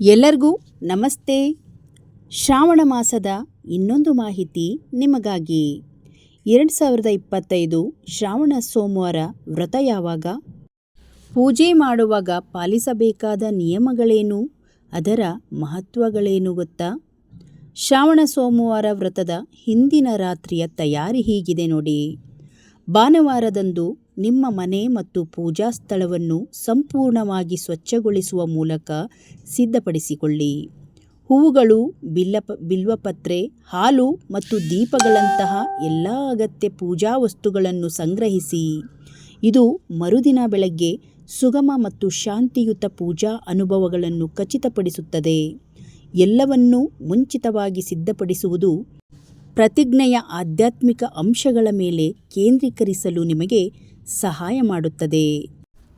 ಎಲ್ಲರಿಗೂ ನಮಸ್ತೆ. ಶ್ರಾವಣ ಮಾಸದ ಇನ್ನೊಂದು ಮಾಹಿತಿ ನಿಮಗಾಗಿ. ಎರಡು ಸಾವಿರದ ಇಪ್ಪತ್ತೈದು ಶ್ರಾವಣ ಸೋಮವಾರ ವ್ರತ ಯಾವಾಗ? ಪೂಜೆ ಮಾಡುವಾಗ ಪಾಲಿಸಬೇಕಾದ ನಿಯಮಗಳೇನು? ಅದರ ಮಹತ್ವಗಳೇನು ಗೊತ್ತಾ? ಶ್ರಾವಣ ಸೋಮವಾರ ವ್ರತದ ಹಿಂದಿನ ರಾತ್ರಿಯ ತಯಾರಿ ಹೀಗಿದೆ ನೋಡಿ. ಭಾನುವಾರದಂದು ನಿಮ್ಮ ಮನೆ ಮತ್ತು ಪೂಜಾ ಸ್ಥಳವನ್ನು ಸಂಪೂರ್ಣವಾಗಿ ಸ್ವಚ್ಛಗೊಳಿಸುವ ಮೂಲಕ ಸಿದ್ಧಪಡಿಸಿಕೊಳ್ಳಿ. ಹೂವುಗಳು, ಬಿಲ್ಲಪ, ಬಿಲ್ವಪತ್ರೆ, ಹಾಲು ಮತ್ತು ದೀಪಗಳಂತಹ ಎಲ್ಲ ಅಗತ್ಯ ಪೂಜಾ ವಸ್ತುಗಳನ್ನು ಸಂಗ್ರಹಿಸಿ. ಇದು ಮರುದಿನ ಬೆಳಗ್ಗೆ ಸುಗಮ ಮತ್ತು ಶಾಂತಿಯುತ ಪೂಜಾ ಅನುಭವಗಳನ್ನು ಖಚಿತಪಡಿಸುತ್ತದೆ. ಎಲ್ಲವನ್ನೂ ಮುಂಚಿತವಾಗಿ ಸಿದ್ಧಪಡಿಸುವುದು ಪ್ರತಿಜ್ಞೆಯ ಆಧ್ಯಾತ್ಮಿಕ ಅಂಶಗಳ ಮೇಲೆ ಕೇಂದ್ರೀಕರಿಸಲು ನಿಮಗೆ ಸಹಾಯ ಮಾಡುತ್ತದೆ.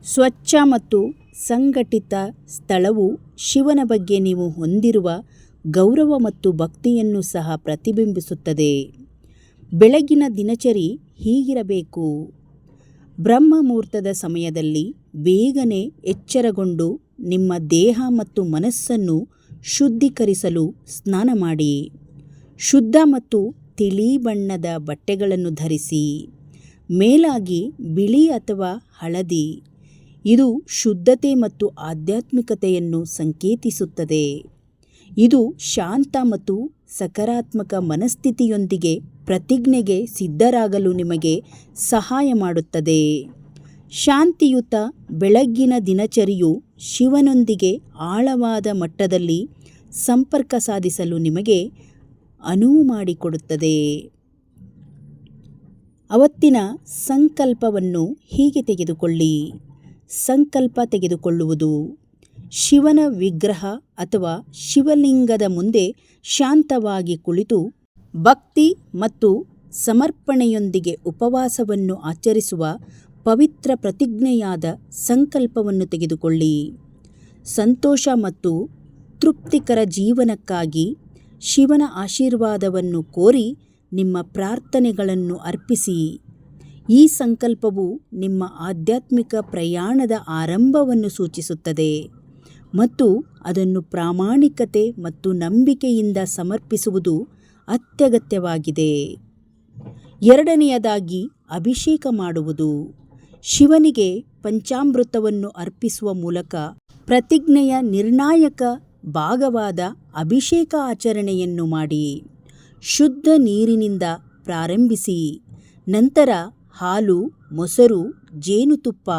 ಸ್ವಚ್ಛ ಮತ್ತು ಸಂಘಟಿತ ಸ್ಥಳವು ಶಿವನ ಬಗ್ಗೆ ನೀವು ಹೊಂದಿರುವ ಗೌರವ ಮತ್ತು ಭಕ್ತಿಯನ್ನು ಸಹ ಪ್ರತಿಬಿಂಬಿಸುತ್ತದೆ. ಬೆಳಗಿನ ದಿನಚರಿ ಹೀಗಿರಬೇಕು. ಬ್ರಹ್ಮ ಮುಹೂರ್ತದ ಸಮಯದಲ್ಲಿ ಬೇಗನೆ ಎಚ್ಚರಗೊಂಡು ನಿಮ್ಮ ದೇಹ ಮತ್ತು ಮನಸ್ಸನ್ನು ಶುದ್ಧೀಕರಿಸಲು ಸ್ನಾನ ಮಾಡಿ. ಶುದ್ಧ ಮತ್ತು ತಿಳಿ ಬಣ್ಣದ ಬಟ್ಟೆಗಳನ್ನು ಧರಿಸಿ. ಮೇಲಾಗಿ ಬಿಳಿ ಅಥವಾ ಹಳದಿ. ಇದು ಶುದ್ಧತೆ ಮತ್ತು ಆಧ್ಯಾತ್ಮಿಕತೆಯನ್ನು ಸಂಕೇತಿಸುತ್ತದೆ. ಇದು ಶಾಂತ ಮತ್ತು ಸಕಾರಾತ್ಮಕ ಮನಸ್ಥಿತಿಯೊಂದಿಗೆ ಪ್ರತಿಜ್ಞೆಗೆ ಸಿದ್ಧರಾಗಲು ನಿಮಗೆ ಸಹಾಯ ಮಾಡುತ್ತದೆ. ಶಾಂತಿಯುತ ಬೆಳಗ್ಗಿನ ದಿನಚರಿಯು ಶಿವನೊಂದಿಗೆ ಆಳವಾದ ಮಟ್ಟದಲ್ಲಿ ಸಂಪರ್ಕ ಸಾಧಿಸಲು ನಿಮಗೆ ಅನುವು ಮಾಡಿಕೊಡುತ್ತದೆ. ಅವತ್ತಿನ ಸಂಕಲ್ಪವನ್ನು ಹೀಗೆ ತೆಗೆದುಕೊಳ್ಳಿ. ಸಂಕಲ್ಪ ತೆಗೆದುಕೊಳ್ಳುವುದು ಶಿವನ ವಿಗ್ರಹ ಅಥವಾ ಶಿವಲಿಂಗದ ಮುಂದೆ ಶಾಂತವಾಗಿ ಕುಳಿತು ಭಕ್ತಿ ಮತ್ತು ಸಮರ್ಪಣೆಯೊಂದಿಗೆ ಉಪವಾಸವನ್ನು ಆಚರಿಸುವ ಪವಿತ್ರ ಪ್ರತಿಜ್ಞೆಯಾದ ಸಂಕಲ್ಪವನ್ನು ತೆಗೆದುಕೊಳ್ಳಿ. ಸಂತೋಷ ಮತ್ತು ತೃಪ್ತಿಕರ ಜೀವನಕ್ಕಾಗಿ ಶಿವನ ಆಶೀರ್ವಾದವನ್ನು ಕೋರಿ ನಿಮ್ಮ ಪ್ರಾರ್ಥನೆಗಳನ್ನು ಅರ್ಪಿಸಿ. ಈ ಸಂಕಲ್ಪವು ನಿಮ್ಮ ಆಧ್ಯಾತ್ಮಿಕ ಪ್ರಯಾಣದ ಆರಂಭವನ್ನು ಸೂಚಿಸುತ್ತದೆ ಮತ್ತು ಅದನ್ನು ಪ್ರಾಮಾಣಿಕತೆ ಮತ್ತು ನಂಬಿಕೆಯಿಂದ ಸಮರ್ಪಿಸುವುದು ಅತ್ಯಗತ್ಯವಾಗಿದೆ. ಎರಡನೆಯದಾಗಿ ಅಭಿಷೇಕ ಮಾಡುವುದು. ಶಿವನಿಗೆ ಪಂಚಾಮೃತವನ್ನು ಅರ್ಪಿಸುವ ಮೂಲಕ ಪ್ರತಿಜ್ಞೆಯ ನಿರ್ಣಾಯಕ ಭಾಗವಾದ ಅಭಿಷೇಕ ಆಚರಣೆಯನ್ನು ಮಾಡಿ. ಶುದ್ಧ ನೀರಿನಿಂದ ಪ್ರಾರಂಭಿಸಿ. ನಂತರ ಹಾಲು, ಮೊಸರು, ಜೇನುತುಪ್ಪ,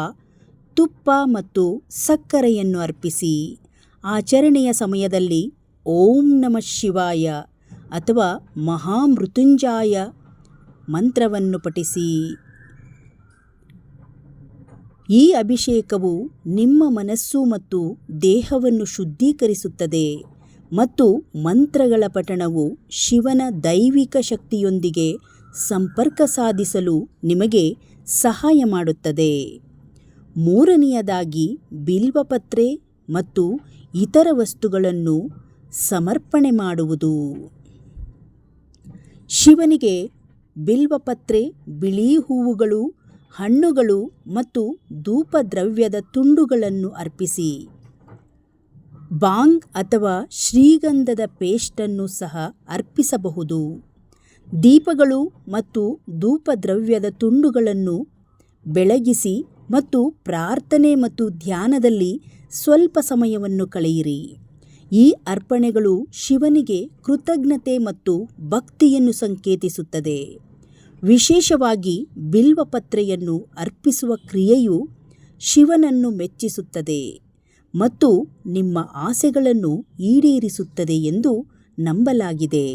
ತುಪ್ಪ ಮತ್ತು ಸಕ್ಕರೆಯನ್ನು ಅರ್ಪಿಸಿ. ಆಚರಣೆಯ ಸಮಯದಲ್ಲಿ ಓಂ ನಮಃ ಶಿವಾಯ ಅಥವಾ ಮಹಾಮೃತ್ಯುಂಜಾಯ ಮಂತ್ರವನ್ನು ಪಠಿಸಿ. ಈ ಅಭಿಷೇಕವು ನಿಮ್ಮ ಮನಸ್ಸು ಮತ್ತು ದೇಹವನ್ನು ಶುದ್ಧೀಕರಿಸುತ್ತದೆ. ಮತ್ತು ಮಂತ್ರಗಳ ಪಠಣವು ಶಿವನ ದೈವಿಕ ಶಕ್ತಿಯೊಂದಿಗೆ ಸಂಪರ್ಕ ಸಾಧಿಸಲು ನಿಮಗೆ ಸಹಾಯ ಮಾಡುತ್ತದೆ. ಮೂರನೆಯದಾಗಿ ಬಿಲ್ವಪತ್ರೆ ಮತ್ತು ಇತರ ವಸ್ತುಗಳನ್ನು ಸಮರ್ಪಣೆ ಮಾಡುವುದು. ಶಿವನಿಗೆ ಬಿಲ್ವಪತ್ರೆ, ಬಿಳಿ ಹೂವುಗಳು, ಹಣ್ಣುಗಳು ಮತ್ತು ಧೂಪದ್ರವ್ಯದ ತುಂಡುಗಳನ್ನು ಅರ್ಪಿಸಿ. ಬಾಂಗ್ ಅಥವಾ ಶ್ರೀಗಂಧದ ಪೇಸ್ಟನ್ನು ಸಹ ಅರ್ಪಿಸಬಹುದು. ದೀಪಗಳು ಮತ್ತು ಧೂಪದ್ರವ್ಯದ ತುಂಡುಗಳನ್ನು ಬೆಳಗಿಸಿ ಮತ್ತು ಪ್ರಾರ್ಥನೆ ಮತ್ತು ಧ್ಯಾನದಲ್ಲಿ ಸ್ವಲ್ಪ ಸಮಯವನ್ನು ಕಳೆಯಿರಿ. ಈ ಅರ್ಪಣೆಗಳು ಶಿವನಿಗೆ ಕೃತಜ್ಞತೆ ಮತ್ತು ಭಕ್ತಿಯನ್ನು ಸಂಕೇತಿಸುತ್ತದೆ. ವಿಶೇಷವಾಗಿ ಬಿಲ್ವಪತ್ರೆಯನ್ನು ಅರ್ಪಿಸುವ ಕ್ರಿಯೆಯು ಶಿವನನ್ನು ಮೆಚ್ಚಿಸುತ್ತದೆ. ಮತ್ತು ನಿಮ್ಮ ಆಸೆಗಳನ್ನು ಈಡೇರಿಸುತ್ತದೆ ಎಂದು ನಂಬಲಾಗಿದೆ.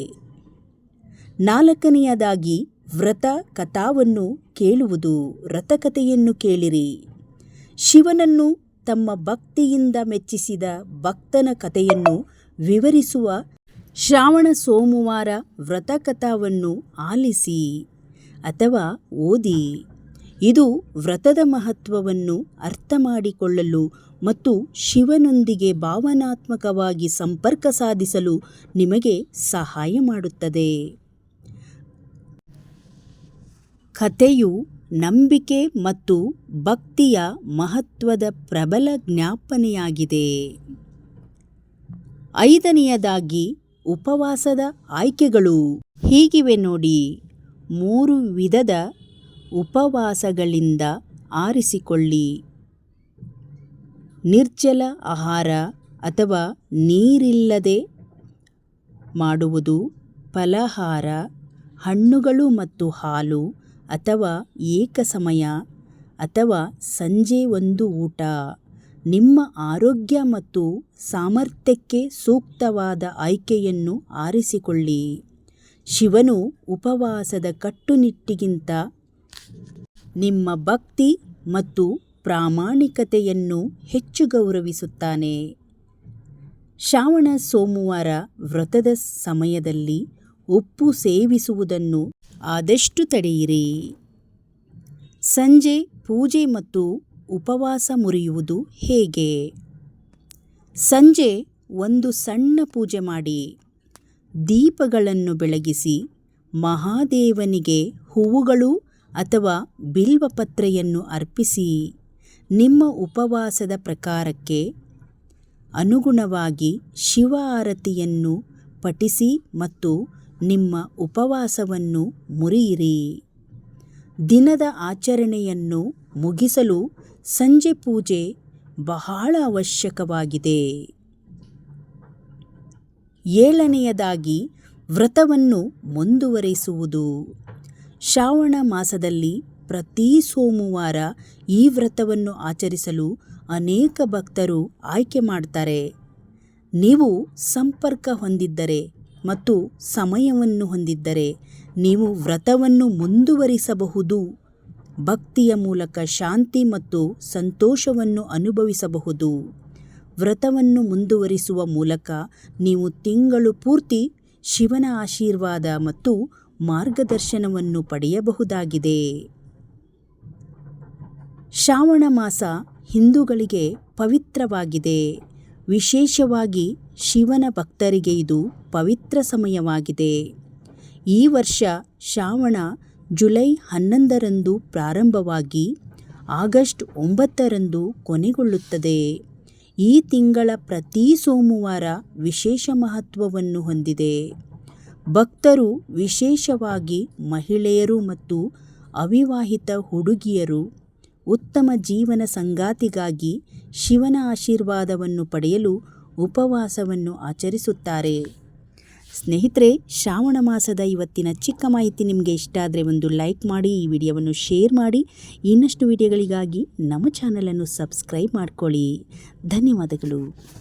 ನಾಲ್ಕನೆಯದಾಗಿ ವ್ರತ ಕಥಾವನ್ನು ಕೇಳುವುದು. ವ್ರತಕಥೆಯನ್ನು ಕೇಳಿರಿ. ಶಿವನನ್ನು ತಮ್ಮ ಭಕ್ತಿಯಿಂದ ಮೆಚ್ಚಿಸಿದ ಭಕ್ತನ ಕಥೆಯನ್ನು ವಿವರಿಸುವ ಶ್ರಾವಣ ಸೋಮವಾರ ವ್ರತಕಥಾವನ್ನು ಆಲಿಸಿ ಅಥವಾ ಓದಿ. ಇದು ವ್ರತದ ಮಹತ್ವವನ್ನು ಅರ್ಥ ಮಾಡಿಕೊಳ್ಳಲು ಮತ್ತು ಶಿವನೊಂದಿಗೆ ಭಾವನಾತ್ಮಕವಾಗಿ ಸಂಪರ್ಕ ಸಾಧಿಸಲು ನಿಮಗೆ ಸಹಾಯ ಮಾಡುತ್ತದೆ. ಕಥೆಯು ನಂಬಿಕೆ ಮತ್ತು ಭಕ್ತಿಯ ಮಹತ್ವದ ಪ್ರಬಲ ಜ್ಞಾಪನೆಯಾಗಿದೆ. ಐದನೆಯದಾಗಿ ಉಪವಾಸದ ಆಯ್ಕೆಗಳು. ಹೀಗಿವೆ ನೋಡಿ, ಮೂರು ವಿಧದ ಉಪವಾಸಗಳಿಂದ ಆರಿಸಿಕೊಳ್ಳಿ. ನಿರ್ಜಲ ಆಹಾರ ಅಥವಾ ನೀರಿಲ್ಲದೆ ಮಾಡುವುದು ಫಲಹಾರ. ಹಣ್ಣುಗಳು ಮತ್ತು ಹಾಲು ಅಥವಾ ಏಕಸಮಯ ಅಥವಾ ಸಂಜೆ ಒಂದು ಊಟ. ನಿಮ್ಮ ಆರೋಗ್ಯ ಮತ್ತು ಸಾಮರ್ಥ್ಯಕ್ಕೆ ಸೂಕ್ತವಾದ ಆಯ್ಕೆಯನ್ನು ಆರಿಸಿಕೊಳ್ಳಿ. ಶಿವನು ಉಪವಾಸದ ಕಟ್ಟುನಿಟ್ಟಿಗಿಂತ ನಿಮ್ಮ ಭಕ್ತಿ ಮತ್ತು ಪ್ರಾಮಾಣಿಕತೆಯನ್ನು ಹೆಚ್ಚು ಗೌರವಿಸುತ್ತಾನೆ. ಶ್ರಾವಣ ಸೋಮವಾರ ವ್ರತದ ಸಮಯದಲ್ಲಿ ಉಪ್ಪು ಸೇವಿಸುವುದನ್ನು ಆದಷ್ಟು ತಡೆಯಿರಿ. ಸಂಜೆ ಪೂಜೆ ಮತ್ತು ಉಪವಾಸ ಮುರಿಯುವುದು ಹೇಗೆ? ಸಂಜೆ ಒಂದು ಸಣ್ಣ ಪೂಜೆ ಮಾಡಿ, ದೀಪಗಳನ್ನು ಬೆಳಗಿಸಿ, ಮಹಾದೇವನಿಗೆ ಹೂವುಗಳು ಅಥವಾ ಬಿಲ್ವಪತ್ರೆಯನ್ನು ಅರ್ಪಿಸಿ. ನಿಮ್ಮ ಉಪವಾಸದ ಪ್ರಕಾರಕ್ಕೆ ಅನುಗುಣವಾಗಿ ಶಿವ ಆರತಿಯನ್ನು ಪಠಿಸಿ ಮತ್ತು ನಿಮ್ಮ ಉಪವಾಸವನ್ನು ಮುರಿಯಿರಿ. ದಿನದ ಆಚರಣೆಯನ್ನು ಮುಗಿಸಲು ಸಂಜೆ ಪೂಜೆ ಬಹಳ ಅವಶ್ಯಕವಾಗಿದೆ. ಏಳನೆಯದಾಗಿ ವ್ರತವನ್ನು ಮುಂದುವರಿಸುವುದು. ಶ್ರಾವಣ ಮಾಸದಲ್ಲಿ ಪ್ರತಿ ಸೋಮವಾರ ಈ ವ್ರತವನ್ನು ಆಚರಿಸಲು ಅನೇಕ ಭಕ್ತರು ಆಯ್ಕೆ ಮಾಡ್ತಾರೆ. ನೀವು ಸಂಪರ್ಕ ಹೊಂದಿದ್ದರೆ ಮತ್ತು ಸಮಯವನ್ನು ಹೊಂದಿದ್ದರೆ ನೀವು ವ್ರತವನ್ನು ಮುಂದುವರಿಸಬಹುದು. ಭಕ್ತಿಯ ಮೂಲಕ ಶಾಂತಿ ಮತ್ತು ಸಂತೋಷವನ್ನು ಅನುಭವಿಸಬಹುದು. ವ್ರತವನ್ನು ಮುಂದುವರಿಸುವ ಮೂಲಕ ನೀವು ತಿಂಗಳು ಪೂರ್ತಿ ಶಿವನ ಆಶೀರ್ವಾದ ಮತ್ತು ಮಾರ್ಗದರ್ಶನವನ್ನು ಪಡೆಯಬಹುದಾಗಿದೆ. ಶ್ರಾವಣ ಮಾಸ ಹಿಂದೂಗಳಿಗೆ ಪವಿತ್ರವಾಗಿದೆ. ವಿಶೇಷವಾಗಿ ಶಿವನ ಭಕ್ತರಿಗೆ ಇದು ಪವಿತ್ರ ಸಮಯವಾಗಿದೆ. ಈ ವರ್ಷ ಶ್ರಾವಣ ಜುಲೈ ಹನ್ನೊಂದರಂದು ಪ್ರಾರಂಭವಾಗಿ ಆಗಸ್ಟ್ ಒಂಬತ್ತರಂದು ಕೊನೆಗೊಳ್ಳುತ್ತದೆ. ಈ ತಿಂಗಳ ಪ್ರತಿ ಸೋಮವಾರ ವಿಶೇಷ ಮಹತ್ವವನ್ನು ಹೊಂದಿದೆ. ಭಕ್ತರು ವಿಶೇಷವಾಗಿ ಮಹಿಳೆಯರು ಮತ್ತು ಅವಿವಾಹಿತ ಹುಡುಗಿಯರು ಉತ್ತಮ ಜೀವನ ಸಂಗಾತಿಗಾಗಿ ಶಿವನ ಆಶೀರ್ವಾದವನ್ನು ಪಡೆಯಲು ಉಪವಾಸವನ್ನು ಆಚರಿಸುತ್ತಾರೆ. ಸ್ನೇಹಿತರೆ, ಶ್ರಾವಣ ಮಾಸದ ಇವತ್ತಿನ ಚಿಕ್ಕ ಮಾಹಿತಿ ನಿಮಗೆ ಇಷ್ಟ ಆದರೆ ಒಂದು ಲೈಕ್ ಮಾಡಿ, ಈ ವಿಡಿಯೋವನ್ನು ಶೇರ್ ಮಾಡಿ, ಇನ್ನಷ್ಟು ವಿಡಿಯೋಗಳಿಗಾಗಿ ನಮ್ಮ ಚಾನಲನ್ನು ಸಬ್ಸ್ಕ್ರೈಬ್ ಮಾಡ್ಕೊಳ್ಳಿ. ಧನ್ಯವಾದಗಳು.